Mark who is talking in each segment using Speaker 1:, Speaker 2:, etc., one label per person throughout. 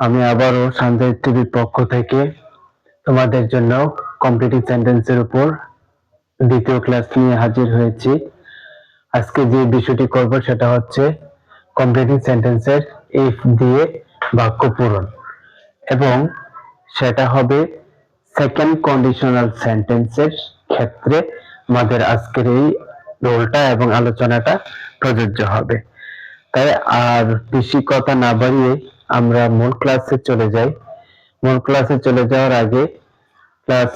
Speaker 1: আমি আবারও সঞ্জয় টিভির পক্ষ থেকে তোমাদের জন্য কমপ্লিটিং সেন্টেন্সের উপর দ্বিতীয় ক্লাস নিয়ে হাজির হয়েছি। আজকে যে বিষয়টি করব সেটা হচ্ছে কমপ্লিটিং সেন্টেন্সের ইফ দিয়ে বাক্য পূরণ। এবং সেটা হবে সেকেন্ড কন্ডিশনাল সেন্টেন্সের ক্ষেত্রে আমাদের আজকের এই রোলটা এবং আলোচনাটা প্রযোজ্য হবে। তাই আর বেশি কথা না বাড়িয়ে আমরা মূল ক্লাসে চলে যাই। মূল ক্লাসে চলে যাওয়ার আগে ক্লাস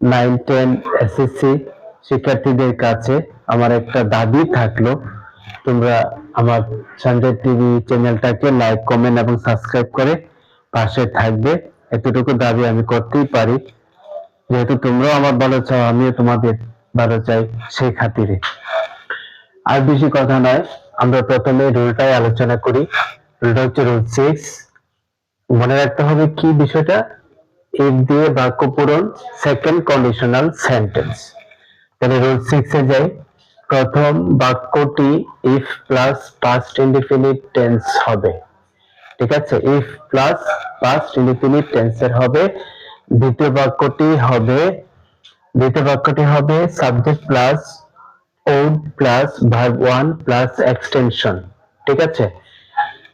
Speaker 1: নাইন টেন এসএসসি শিক্ষার্থীদের কাছে আমার একটা দাবি থাকল। তোমরা আমার সঞ্জয় টিভি চ্যানেলটাকে লাইক কমেন্ট এবং সাবস্ক্রাইব করে পাশে থাকবে। এতটুকু দাবি আমি করতেই পারি। যেহেতু তোমরাও আমার ভালো চাও, আমিও তোমাদের ভালো চাই সেই খাতিরে। আর বেশি কথা নয়, আমরা প্রথমে রুলটাই আলোচনা করি। রুলটা হচ্ছে রুল সিক্স মনে রাখতে হবে কি বিষয়টা? ইফ দিয়ে বাক্য পূরণ সেকেন্ড কন্ডিশনাল সেন্টেন্স তাহলে রুল সিক্সে যাই। প্রথম বাক্যটি if plus past indefinite tense হবে। ঠিক আছে? ইফ প্লাস পাস্ট ইনডিফিনিট টেন্সের হবে। দ্বিতীয় বাক্যটি হবে, দ্বিতীয় বাক্যটি হবে subject plus would plus verb one plus extension ঠিক আছে?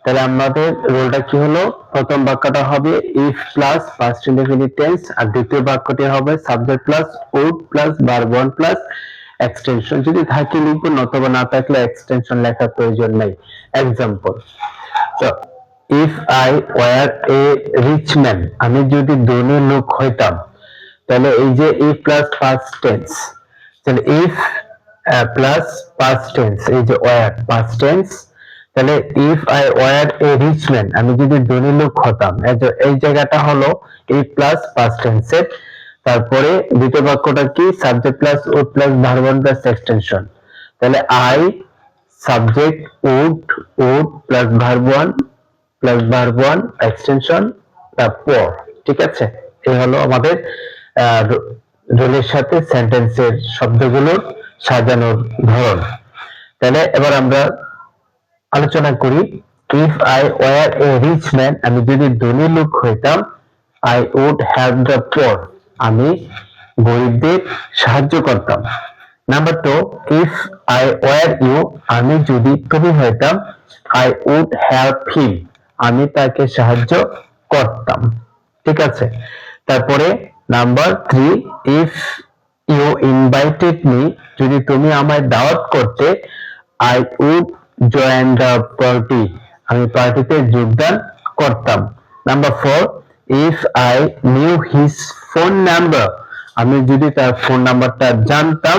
Speaker 1: তাহলে আমাদের রোলটা কি হলো? প্রথম বাক্যটা হবে if plus past indefinite tense আর দ্বিতীয় বাক্যটি হবে subject plus would plus verb one plus extension যদি থাকে লিখব, নতুবা না থাকলে এক্সটেনশন লেখার প্রয়োজন নেই। এক্সাম্পল তো if I were a rich man আমি যদি ধনী লোক হইতাম, তাহলে এই যে ইফ প্লাস ফার্স্ট টেন্স তাহলে ইফ প্লাস পাস্ট টেন্স এই যে ওয়ার পাস্ট টেন্স তাহলে if I were a rich man আমি যদি ধনী লোক হতাম, এই জায়গাটা হলো ইফ প্লাস পাস্ট টেন্সের তারপরে দ্বিতীয় বাক্যটা কি? Subject plus would plus verb one plus extension তাহলে I subject would would plus verb one plus verb one extension তারপর ঠিক আছে? এই হলো আমাদের রোলের সাথে সেন্টেন্সের শব্দগুলোর সাজানোর ধরন। তাহলে এবার আমরা আলোচনা করি। If I were a rich man আমি যদি ধনী লোক হইতাম I would have the poor আমি গরিবদের সাহায্য করতাম। Number two if I were you আমি যদি তুমি হইতাম আই উড হেল্প হিম আমি তাকে সাহায্য করতাম। ঠিক আছে? তারপরে number three if you invited me যদি তুমি আমায় দাওয়াত করতে I would join the party আমি পার্টিতে যোগদান করতাম। Number four if I knew his phone number আমি যদি তার ফোন নাম্বারটা জানতাম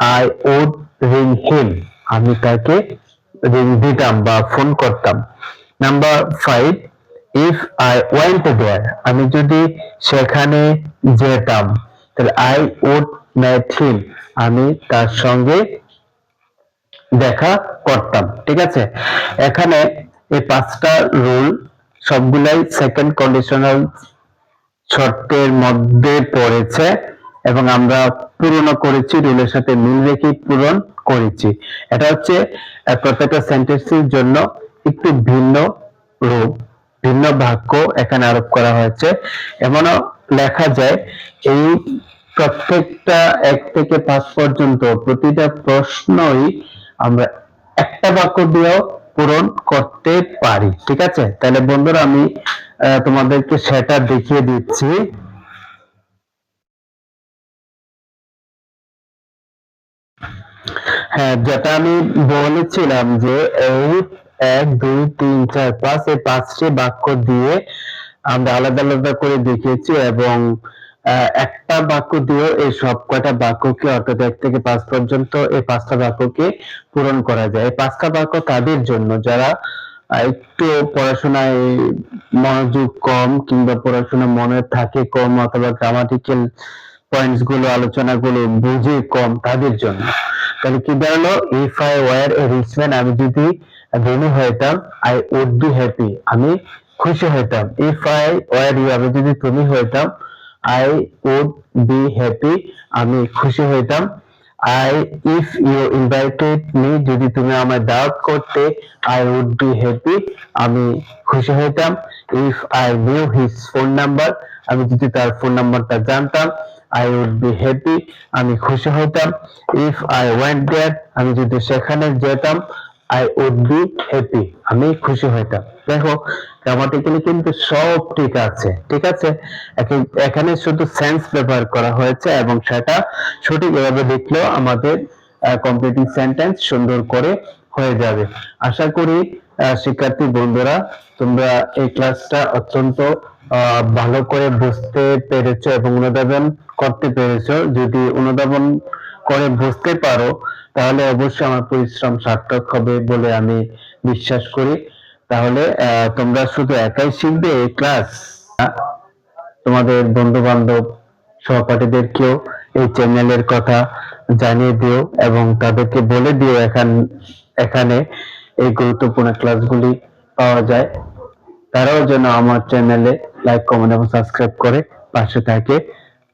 Speaker 1: আই উড রিং হিম আমি তাকে রিং দিতাম বা ফোন করতাম। Number five if I went there আমি যদি সেখানে যেতাম, তাহলে আই উড মেট হিম আমি তার সঙ্গে দেখা করতাম ঠিক আছে? এখানে এই পাঁচটা রুল সবগুলাই সেকেন্ড কন্ডিশনাল শর্তের মধ্যে পড়েছে এবং আমরা পূরণ করেছি, রুলের সাথে মিল রেখে পূরণ করেছি। এটা হচ্ছে প্রত্যেকটা সেন্টেন্সের জন্য একটু ভিন্ন রূপ, ভিন্ন বাক্য এখানে আরোপ করা হয়েছে। এমনও লেখা যায়, এই প্রত্যেকটা এক থেকে পাঁচ পর্যন্ত প্রতিটা প্রশ্নই আমরা একটা বাক্য দিয়েও পূরণ করতে পারি, ঠিক আছে? তাহলে বন্ধুরা, আমি তোমাদেরকে সেটা দেখিয়ে দিচ্ছি। হ্যাঁ যেটা আমি বলেছিলাম যে এই এক, দুই, তিন, চার, পাঁচ, এই পাঁচটি বাক্য দিয়ে আমরা আলাদা আলাদা করে দেখিয়েছি এবং একটা বাক্য দিয়ে এই সব কয়টা বাক্যকে, অর্থাৎ এক থেকে পাঁচ পর্যন্ত এই পাঁচটা বাক্যকে পূরণ করা যায়। এই পাঁচটা বাক্য তাদের জন্য? যারা একটু পড়াশোনায় মনোযোগ কম কিংবা পড়াশোনা মনে থাকে কম অথবা গ্রামাটিক্যাল পয়েন্টসগুলো আলোচনা গুলো বুঝে কম, তাদের জন্য। তাহলে কি দাঁড়াল? If I were a rich man আমি যদি ধনী হইতাম আই উড বি হ্যাপি আমি খুশি হইতাম। ইফ আই ওয়ার ইউ আমি যদি তুমি হইতাম আই উড বি হ্যাপি আমি খুশি হইতাম। I if you invited me যদি তুমি আমায় দাওয়াত করতে আই উড বি হ্যাপি আমি খুশি হইতাম। If I knew his phone number আমি যদি তার ফোন নাম্বারটা জানতাম আই উড বি হ্যাপি আমি খুশি হইতাম। ইফ আই ওয়েন্ট দেয়ার আমি যদি সেখানে যেতাম আই উড বি হ্যাপি আমি খুশি হইতাম দেখো গ্রামাটিক্যালি কিন্তু সব ঠিক আছে। ঠিক আছে? এখানে শুধু সেন্স ব্যবহার করা হয়েছে এবং সেটা সঠিকভাবে লিখলেও আমাদের কমপ্লিটিং সেন্টেন্স সুন্দর করে হয়ে যাবে। আশা করি শিক্ষার্থী বন্ধুরা, তোমরা এই ক্লাসটা অত্যন্ত ভালো করে বুঝতে পেরেছ এবং অনুধাবন করতে পেরেছ। যদি অনুধাবন করে বুঝতে পারো, তাহলে অবশ্যই আমার পরিশ্রম সার্থক হবে বলে আমি বিশ্বাস করি। তাহলে তোমরা শুধু একাই শিখবে এই ক্লাস তোমাদের বন্ধু বান্ধব সহপাঠীদেরকেও এই চ্যানেলের কথা জানিয়ে দিও এবং তাদেরকে বলে দিও এখান, এখানে এই গুরুত্বপূর্ণ ক্লাসগুলি পাওয়া যায়। তারাও যেন আমার চ্যানেলে লাইক কমেন্ট এবং সাবস্ক্রাইব করে পাশে থাকে।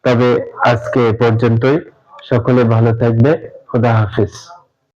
Speaker 1: তবে আজকে এ পর্যন্তই। সকলে ভালো থাকবে খুদা হাফিজ।